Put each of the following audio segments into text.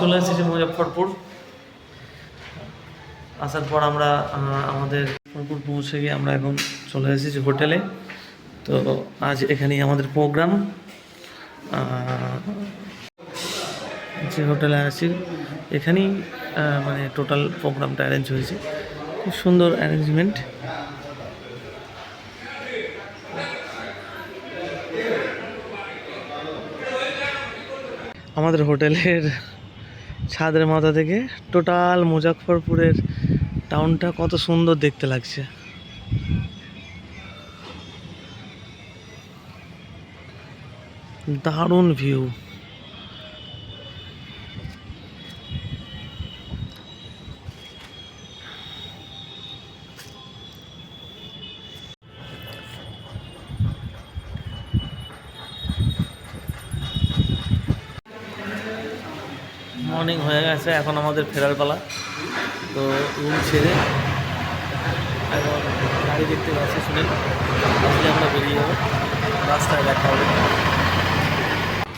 চলে এসেছি মুজফ্ফরপুর। আসার পর আমরা আমাদের মুজফ্ফরপুর পৌঁছে গিয়ে আমরা এখন চলে এসেছি হোটেলে। তো আজ এখানেই আমাদের প্রোগ্রাম। যে হোটেলে আছি, এখানেই মানে টোটাল প্রোগ্রামটা অ্যারেঞ্জ হয়েছে। খুব সুন্দর অ্যারেঞ্জমেন্ট আমাদের হোটেলের ছাদের মাথা থেকে টোটাল মুজাফরপুরের টাউনটা কত সুন্দর দেখতে লাগছে। দারুণ ভিউ মর্নিং হয়ে গেছে, এখন আমাদের ফেরার পালা। তো রুম ছেড়ে এখন গাড়ি দেখতে পাচ্ছি শুনে আসলে আমরা বেরিয়ে যাব, রাস্তায় দেখা হবে।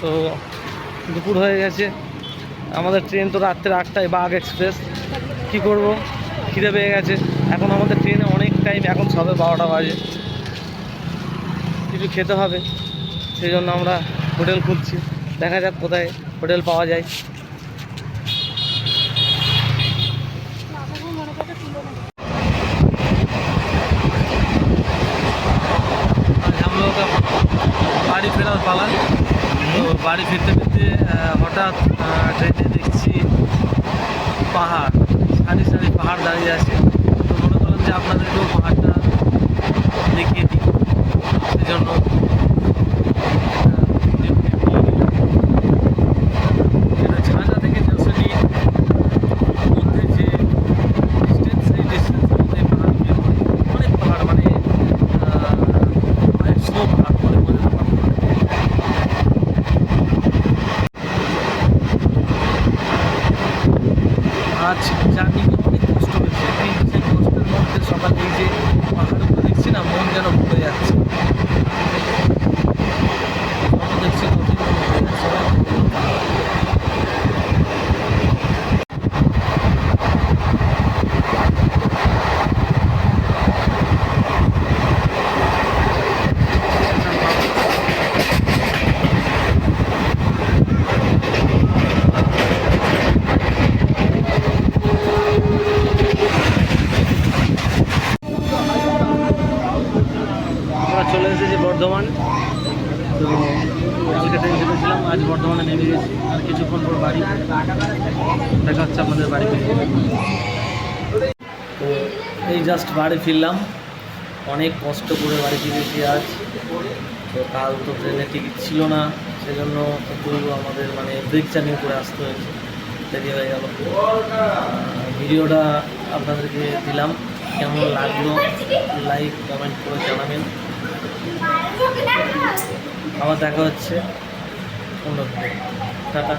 তো দুপুর হয়ে গেছে, আমাদের ট্রেন তো রাত্রে আটটায় বাঘ এক্সপ্রেস। কি করব? খিদে পেয়ে গেছে। এখন আমাদের ট্রেনে অনেক টাইম এখন সবে বারোটা বাজে। কিছু খেতে হবে, সেই জন্য আমরা হোটেল খুঁজছি। দেখা যাক কোথায় হোটেল পাওয়া যায়। বাড়ি ফেরার পালা। তো বাড়ি ফিরতে ফিরতে হঠাৎ ট্রেনে দেখছি পাহাড়, সারি সারি পাহাড় দাঁড়িয়ে আছে। তো মনে করলাম যে আপনাদেরকেও পাহাড়টা দেখিয়ে দিই সেই জন্য আহ, video clip নিয়ে নিলাম। এটা ঝাঁঝা থেকে জলসরি মধ্যে যে ডিস্টেন্স এই ডিস্টেন্স মধ্যে পাহাড় বের হয়। অনেক পাহাড় মানে আহ, অনেক স্লো পাহাড় বলে বোঝাতে পারব না। আজ জার্নি অনেক কষ্ট হয়েছে সেই কষ্টের মধ্যে সকালে এই যে পাহাড়গুলো দেখছি না, মন যেন ভরে যাচ্ছে যত দেখছি ততই মন ভরে যাচ্ছে। সবাই বলল পাহাড়। আমরা চলে এসেছি বর্ধমান। তো কালকে টেনশনে ছিলাম আজ বর্ধমানে নেমে গেছি। আর কিছুক্ষণ পর বাড়ি। দেখা হচ্ছে আমাদের বাড়ি তো এই জাস্ট বাড়ি ফিরলাম। অনেক কষ্ট করে বাড়ি ফিরেছি আজ। তো কাল তো ট্রেনের টিকিট ছিল না। সেজন্য একটু আমাদের মানে ব্রেক জার্নি করে আসতে হয়েছে। দেরি হয়ে গেল। ভিডিওটা আপনাদেরকে দিলাম। কেমন লাগল লাইক কমেন্ট করে জানাবেন। আবার দেখা হচ্ছে। অন্য টাটা।